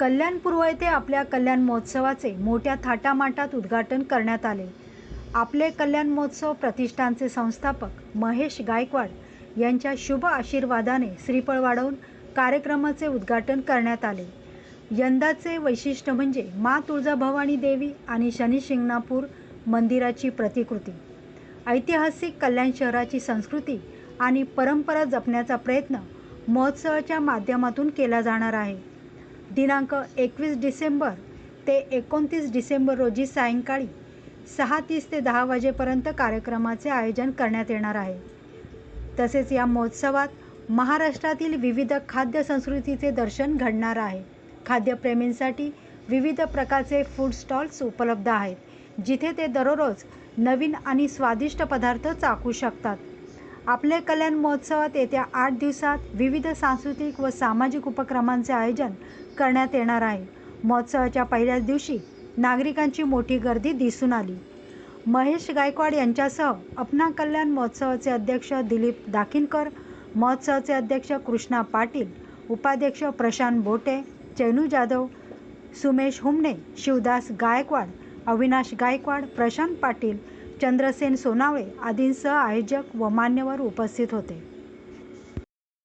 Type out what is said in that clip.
कल्याणपूर्व येथे आपल्या कल्याण महोत्सवाचे मोठ्या थाटामाटात उद्घाटन करण्यात आले. आपले कल्याण महोत्सव प्रतिष्ठानचे संस्थापक महेश गायकवाड यांच्या शुभ आशीर्वादाने श्रीफळ वाढवून कार्यक्रमाचे उद्घाटन करण्यात आले. यंदाचे वैशिष्ट्य म्हणजे मा तुळजाभवानी देवी आणि शनी शिंगणापूर मंदिराची प्रतिकृती. ऐतिहासिक कल्याण शहराची संस्कृती आणि परंपरा जपण्याचा प्रयत्न महोत्सवाच्या माध्यमातून केला जाणार आहे. दिनांक एकवीस डिसेंबर ते एकोणतीस डिसेंबर रोजी सायंकाळी सहा तीस ते दहा वाजेपर्यंत कार्यक्रमाचे आयोजन करण्यात येणार आहे. तसेच या महोत्सवात महाराष्ट्रातील विविध खाद्य संस्कृतीचे दर्शन घडणार आहे. खाद्यप्रेमींसाठी विविध प्रकारचे फूड स्टॉल्स उपलब्ध आहेत जिथे ते दररोज नवीन आणि स्वादिष्ट पदार्थ चाखू शकतात. आपले कल्याण महोत्सवात येत्या आठ दिवसात विविध सांस्कृतिक व सामाजिक उपक्रमांचे आयोजन करण्यात येणार आहे. महोत्सवाच्या पहिल्याच दिवशी नागरिकांची मोठी गर्दी दिसून आली. महेश गायकवाड यांच्यासह अपना कल्याण महोत्सवाचे अध्यक्ष दिलीप दाखिनकर महोत्सवाचे अध्यक्ष कृष्णा पाटील उपाध्यक्ष प्रशांत बोटे चैनू जाधव सुमेश हुमणे शिवदास गायकवाड अविनाश गायकवाड प्रशांत पाटील चंद्रसेन सोनावळे आदींसह आयोजक व मान्यवर उपस्थित होते.